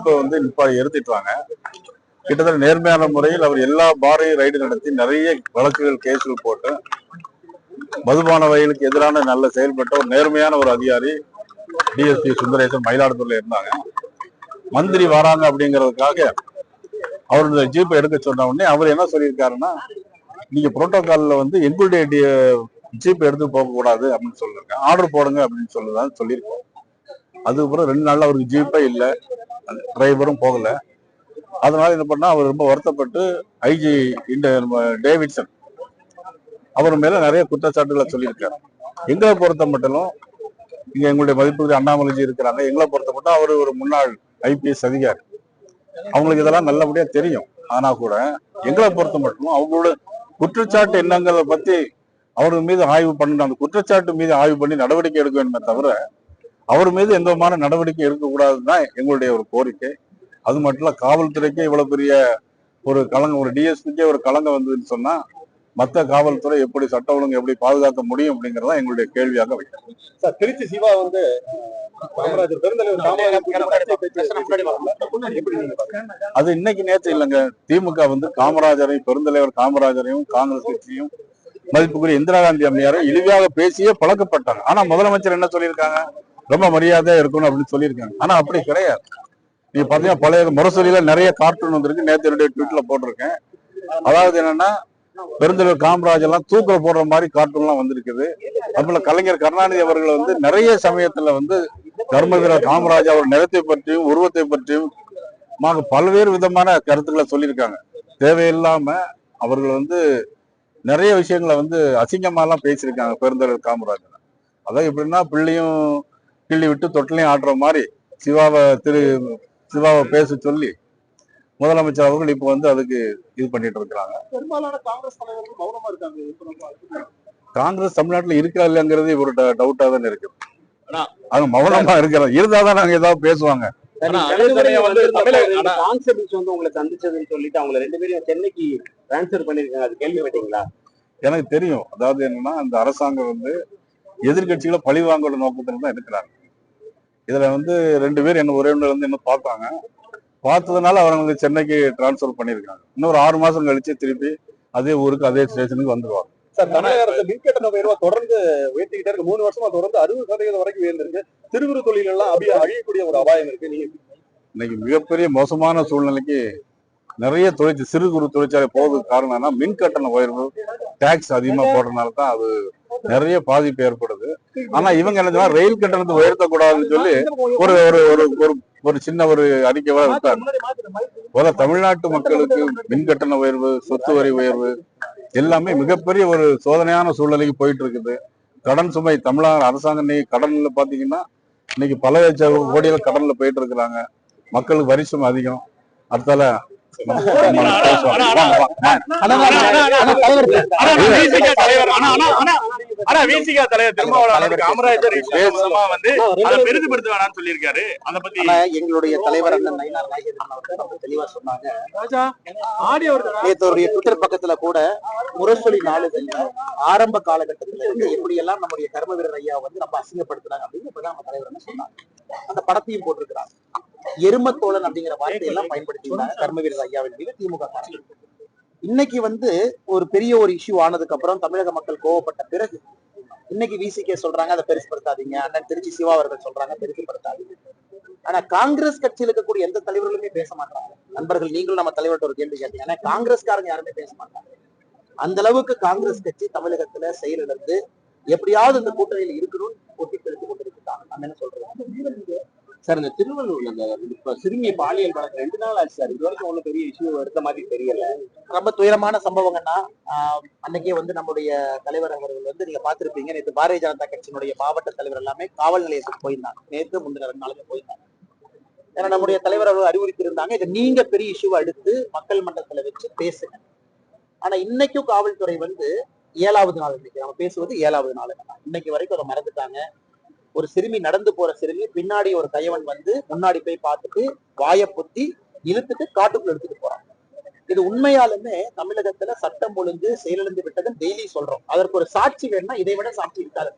இப்போ வந்து நிப்பாடி எடுத்துட்டாங்க கிட்டத்தட்ட நேர்மையான முறையில் அவர் எல்லா பாரையும் ரைடு நடத்தி நிறைய வழக்குகள் கேஸுகள் போட்டு மதுபான வயலுக்கு எதிரான நல்ல செயல்பட்ட ஒரு நேர்மையான ஒரு அதிகாரி டிஎஸ்பி சுந்தரேசன் மயிலாடுதுறையில இருந்தாங்க. மந்திரி வராங்க அப்படிங்கிறதுக்காக அவருடைய ஜீப்பை எடுக்க சொன்ன உடனே அவர் என்ன சொல்லியிருக்காருன்னா நீங்க புரோட்டோகால்ல வந்து எங்களுடைய ஜீப் எடுத்து போகக்கூடாது அப்படின்னு சொல்லியிருக்கேன் ஆர்டர் போடுங்க அப்படின்னு சொல்லுதான் சொல்லியிருக்கோம். அதுக்கப்புறம் ரெண்டு நாள்ல அவருக்கு ஜீப்பே இல்லை. டிரைவரும் போகல. அதனால என்ன பண்ணா அவர் ரொம்ப வருத்தப்பட்டு ஐஜி இந்த நம்ம டேவிட்சன் அவர் மேல நிறைய குற்றச்சாட்டுகளை சொல்லியிருக்காரு. எங்களை பொறுத்த மட்டும் இங்க எங்களுடைய மதிப்புக்கு அண்ணாமலைஜி இருக்கிறாங்க. எங்களை பொறுத்த மட்டும் அவர் ஒரு முன்னாள் ஐபிஎஸ் அதிகாரி. அவங்களுக்கு இதெல்லாம் நல்லபடியா தெரியும். ஆனா கூட எங்களை பொறுத்த மட்டும் அவங்களோட குற்றச்சாட்டு என்னங்கிறத பத்தி அவர் மீது ஆய்வு பண்ணணும். அந்த குற்றச்சாட்டு மீது ஆய்வு பண்ணி நடவடிக்கை எடுக்க வேண்டுமே தவிர அவர் மீது எந்த விதமான நடவடிக்கை எடுக்கக்கூடாதுன்னு தான் எங்களுடைய ஒரு கோரிக்கை. அது மட்டும் இல்ல காவல்துறைக்கே இவ்வளவு பெரிய ஒரு கலங்கம் ஒரு டிஎஸ்பிக்கே ஒரு கலங்கம் வந்ததுன்னு சொன்னா மத்த காவல்துறை எப்படி சட்ட ஒழுங்கு எப்படி பாதுகாக்க முடியும் அப்படிங்கறத எங்களுடைய கேள்வியாக வைக்கிறோம். சார் திருச்சி சிவா வந்து? அது இன்னைக்கு நேற்று இல்லைங்க. திமுக வந்து காமராஜரையும் பெருந்தலைவர் காமராஜரையும் காங்கிரஸ் கட்சியும் மதிப்புக்குரிய இந்திரா காந்தி அம்மையாரும் இழிவாக பேசியே பழக்கப்பட்டாங்க. ஆனா முதலமைச்சர் என்ன சொல்லியிருக்காங்க? ரொம்ப மரியாதையா இருக்கணும் அப்படின்னு சொல்லியிருக்காங்க. ஆனா அப்படி கிடையாது. நீங்க பாத்தீங்கன்னா பழைய முரசொலியில நிறைய கார்ட்டூன் வந்திருக்கு. நேற்று என்னுடைய ட்வீட்ல போட்டிருக்கேன். அதாவது என்னன்னா பெருந்தலைவர் காமராஜ் எல்லாம் தூக்கில போடுற மாதிரி கார்ட்டூன்லாம் வந்திருக்குது. அதுபோல கலைஞர் கருணாநிதி அவர்கள் வந்து நிறைய சமயத்துல வந்து தர்ம வீரர் காமராஜ் அவர் நிறத்தை பற்றியும் உருவத்தை பற்றியும் பல்வேறு விதமான கருத்துக்களை சொல்லியிருக்காங்க. தேவையில்லாம அவர்கள் வந்து நிறைய விஷயங்களை வந்து அசிங்கமா எல்லாம் பேசியிருக்காங்க பெருந்தலைவர் காமராஜர் அதான் எப்படின்னா பிள்ளையும் கிள்ளி விட்டு தொட்டிலையும் ஆடுற மாதிரி சிவாவை திரு சிவாவை பேச சொல்லி முதலமைச்சர் அவர்கள் இப்போ வந்து அதுக்கு இது பண்ணிட்டு இருக்கிறாங்க. பெரும்பாலான காங்கிரஸ் தலைவர்கள் மௌனமா இருக்காங்க இப்ப நம்ம காங்கிரஸ் தமிழ்நாட்டுல இருக்கா இல்லைங்கிறது ஒரு டவுட்டா தான் இருக்கு. ஆனா- அவங்க மௌனமா இருக்கிறாங்க இருந்தாதான் நாங்க ஏதாவது பேசுவாங்க. அதே அது எனக்கு தெரியும். அதாவது என்னன்னா அந்த அரசாங்கம் வந்து எதிர்கட்சிகளை பழி வாங்குற நோக்கத்துல தான் இருக்கிறாங்க. இதுல வந்து ரெண்டு பேர் என்ன ஒரே வந்து என்ன பார்த்தாங்க. பார்த்ததுனால அவங்களுக்கு சென்னைக்கு டிரான்ஸ்ஃபர் பண்ணியிருக்காங்க. இன்னொரு ஆறு மாசம் கழிச்சு திருப்பி அதே ஊருக்கு அதே ஸ்டேஷனுக்கு வந்துருவாங்க. சார் தமிழக அரசு மின்கட்டண உயர்வா தொடர்ந்து உயர்த்திக்கிட்டே இருக்கு. மூணு வருஷமா தொடர்ந்து அறுபது சதவீதம் வரைக்கும் உயர்ந்திருக்கு. குறு தொழில் எல்லாம் அபிய அழியக்கூடிய ஒரு அபாயம் இருக்கு. நீங்க இன்னைக்கு மிகப்பெரிய மோசமான சூழ்நிலைக்கு நிறைய தொழிற்சி சிறு குறு தொழிற்சாலை போவதுக்கு காரணம் என்ன மின் கட்டண உயர்வு. டாக்ஸ் அதிகமா போடுறதுனால தான் அது நிறைய பாதிப்பு ஏற்படுது. ஆனா இவங்க என்ன ரயில் கட்டணத்தை உயர்த்தக்கூடாதுன்னு சொல்லி ஒரு ஒரு ஒரு ஒரு சின்ன ஒரு அறிக்கை வர விட்டாங்க. தமிழ்நாட்டு மக்களுக்கு மின் கட்டண உயர்வு சொத்து வரி உயர்வு எல்லாமே மிகப்பெரிய ஒரு சோதனையான சூழ்நிலைக்கு போயிட்டு இருக்குது கடன் சுமை தமிழ்நாடு அரசாங்கம் இன்னைக்கு கடன்ல பாத்தீங்கன்னா இன்னைக்கு பல லட்சம் கோடியில கடன்ல போயிட்டு இருக்கிறாங்க மக்களுக்கு வரி சுமை அதிகம். அடுத்தால எங்களுடைய தலைவர் தெளிவா சொன்னாங்க ட்விட்டர் பக்கத்துல கூட முரசொலி நாளிதழ்ல ஆரம்ப காலகட்டத்துல இருந்து எப்படி எல்லாம் நம்முடைய கர்ம வீரர் ஐயா வந்து நம்ம அசிங்கப்படுத்துறாங்க அப்படின்னு இப்பதான் நம்ம தலைவர் என்ன சொன்னாங்க அந்த படத்தையும் போட்டிருக்கிறாங்க எருமத்தோழன் அப்படிங்கிற வார்த்தையெல்லாம் பயன்படுத்தியிருந்தாங்க. கர்ம வீரர் ஐயாவின் மீது திமுக. இன்னைக்கு வந்து ஒரு பெரிய ஒரு இஷ்யூ ஆனதுக்கு அப்புறம் தமிழக மக்கள் கோவப்பட்ட பிறகு இன்னைக்கு விசிகே சொல்றாங்க அதை பெருசுப்படுத்தாதீங்க அண்ணன் திருச்சி சிவா அவர்கள் சொல்றாங்க பெருசுப்படுத்தாதீங்க ஆனா காங்கிரஸ் கட்சியில் இருக்கக்கூடிய எந்த தலைவர்களுமே பேச மாட்டாங்க. நண்பர்கள் நீங்களும் நம்ம தலைவர்கிட்ட ஒரு கேள்வி கேட்டீங்க. ஆனா காங்கிரஸ்காரங்க யாருமே பேச மாட்டாங்க. அந்த அளவுக்கு காங்கிரஸ் கட்சி தமிழகத்துல செயலிழந்து எப்படியாவது இந்த கூட்டணியில் இருக்கணும்னு ஒட்டி பெருத்து கொண்டிருக்கிறாங்க. நம்ம என்ன சொல்றோம்? சார் இந்த திருவள்ளூர்ல இந்த இப்ப சிறுமி பாலியல் வழக்கு ரெண்டு நாள் ஆச்சு சார். இது வரைக்கும் ஒன்றும் பெரிய இஷ்யூ எடுத்த மாதிரி தெரியல. ரொம்ப துயரமான சம்பவங்கள்னா ஆஹ், அன்னைக்கே வந்து நம்முடைய தலைவர் அவர்கள் வந்து நீங்க பார்த்திருப்பீங்க. நேற்று பாரதிய ஜனதா கட்சியினுடைய மாவட்ட தலைவர் எல்லாமே காவல் நிலையத்துக்கு போயிருந்தாங்க. நேற்று முந்தின ரெண்டு நாளுக்கு போயிருந்தாங்க. ஏன்னா நம்முடைய தலைவர் அவர்கள் அறிவுறுத்தியிருந்தாங்க. இதை நீங்க பெரிய இஷ்யூ எடுத்து மக்கள் மன்றத்துல வச்சு பேசுங்க. ஆனா இன்னைக்கும் காவல்துறை வந்து ஏழாவது நாள் இன்னைக்கு. நம்ம பேசுவது ஏழாவது நாள் இன்னைக்கு வரைக்கும் அதை மறந்துட்டாங்க. ஒரு சிறுமி நடந்து போற சிறுமி பின்னாடி ஒரு கையவன் வந்து முன்னாடி போய் பார்த்துட்டு வாயை பொத்தி இழுத்துட்டு காட்டுக்குள்ள எடுத்துட்டு போறான். இது உண்மையாலுமே தமிழகத்துல சட்டம் ஒழுங்கு செயலிழந்து விட்டதுன்னு டெய்லி சொல்றோம். அதற்கு ஒரு சாட்சி வேணும்னா இதை விட சாட்சி இருக்காது.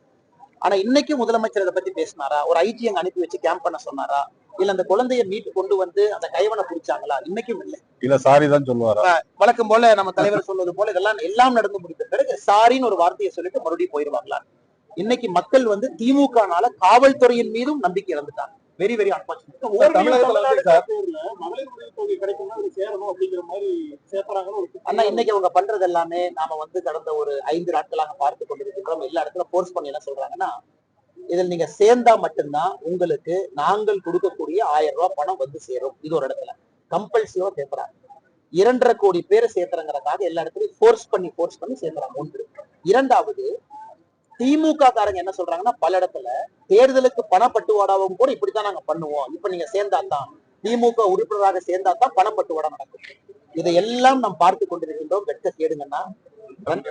ஆனா இன்னைக்கு முதலமைச்சர் இதை பத்தி பேசினாரா? ஒரு ஐடி அங்க அனுப்பி வச்சு கேம்ப் பண்ண சொன்னாரா? இல்ல அந்த குழந்தையை மீட்டு கொண்டு வந்து அந்த கைவனை பிடிச்சாங்களா? இன்னைக்கும் இல்லை. இல்ல சாரி தான் சொல்லுவாரா? வழக்கம் போல நம்ம தலைவர் சொல்வது போல இதெல்லாம் எல்லாம் நடந்து முடிந்த பிறகு சாரின்னு ஒரு வார்த்தையை சொல்லிட்டு மறுபடியும் போயிருவாங்களா? இன்னைக்கு மக்கள் வந்து திமுகனால காவல்துறையின் மீதும் நம்பிக்கை இழந்துட்டாங்க. வெரி வெரி அன்பார்ச்சுனேட் தமிழகத்துல வந்து சார் அண்ணா இன்னைக்கு அவங்க பண்றது எல்லாமே நாம வந்து கடந்த ஒரு ஐந்து நாட்களாக பார்த்து கொண்டிருக்கின்றோம். எல்லா இடத்துல ஃபோர்ஸ் பண்ணி என்ன சொல்றாங்கன்னா இதில் நீங்க சேர்ந்தா மட்டும்தான் உங்களுக்கு நாங்கள் கொடுக்கக்கூடிய ஆயிரம் ரூபாய் பணம் வந்து சேரும். இது ஒரு இடத்துல. கம்பல்சிவா சேர்த்துறாங்க இரண்டரை கோடி பேரை சேர்த்துறங்கிறதுக்காக எல்லா இடத்துலயும் ஃபோர்ஸ் பண்ணி ஃபோர்ஸ் பண்ணி சேர்த்துறாங்க ஒன்று. இரண்டாவது திமுக காரங்க என்ன சொல்றாங்கன்னா பல இடத்துல தேர்தலுக்கு பணப்பட்டுவாடாவும் கூட இப்படித்தான் நாங்க பண்ணுவோம். இப்ப நீங்க சேர்ந்தா தான் திமுக உறுப்பினராக சேர்ந்தா தான் பணப்பட்டுவாடா நடக்கும். இதையெல்லாம் நாம் பார்த்து கொண்டிருக்கின்றோம். வெட்க கேடுங்கன்னா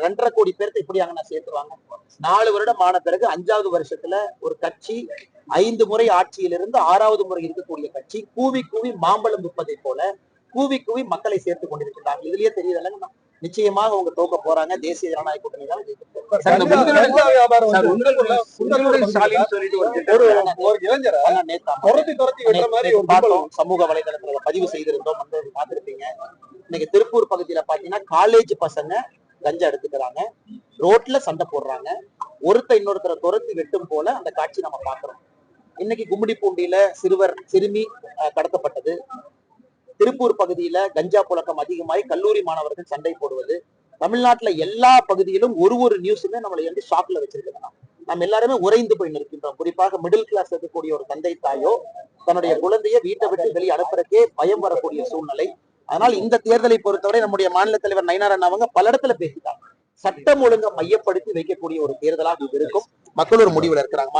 ரெண்டரை கோடி பேருக்கு இப்படி அங்க சேர்த்துவாங்க நாலு வருடம் ஆன பிறகு அஞ்சாவது வருஷத்துல ஒரு கட்சி ஐந்து முறை ஆட்சியிலிருந்து ஆறாவது முறை இருக்கக்கூடிய கட்சி கூவி கூவி மாம்பழம் விற்பதை போல கூவி கூவி மக்களை சேர்த்து கொண்டிருக்கிறார்கள் இதுலயே தெரியுது நிச்சயமாக அவங்க தோக்க போறாங்க. தேசிய ஜனநாயக கூட்டணி தான். சமூக வலைதளத்துல பதிவு செய்திருந்தோம். பார்த்திருப்பீங்க. இன்னைக்கு திருப்பூர் பகுதியில பாத்தீங்கன்னா காலேஜ் பசங்க கஞ்சா எடுத்துக்கிறாங்க. ரோட்ல சண்டை போடுறாங்க. ஒருத்தர் இன்னொருத்தரை துரத்தி வெட்டும் போல அந்த காட்சி நம்ம பாக்குறோம் இன்னைக்கு கும்மிடிப்பூண்டியில சிறுவர் சிறுமி கடத்தப்பட்டது. திருப்பூர் பகுதியில கஞ்சா புழக்கம் அதிகமாகி கல்லூரி மாணவர்கள் சண்டை போடுவது. தமிழ்நாட்டுல எல்லா பகுதியிலும் ஒரு ஒரு நியூஸுமே நம்மளை வந்து ஷாக்ல வச்சிருக்காங்க நம்ம எல்லாருமே உறைந்து போய் நிற்கின்றோம். குறிப்பாக மிடில் கிளாஸ் இருக்கக்கூடிய ஒரு தந்தை தாயோ தன்னுடைய குழந்தைய வீட்டை விட்டு வெளியே அனுப்புறதுக்கே பயம் வரக்கூடிய சூழ்நிலை. அதனால் இந்த தேர்தலை பொறுத்தவரை நம்முடைய மாநில தலைவர் நயினாரன் அவங்க பல இடத்துல பேசிட்டாங்க. சட்டம் ஒழுங்கை மையப்படுத்தி வைக்கக்கூடிய ஒரு தேர்தலாக இருக்கும். மக்கள் ஒரு முடிவுல இருக்கிறாங்க.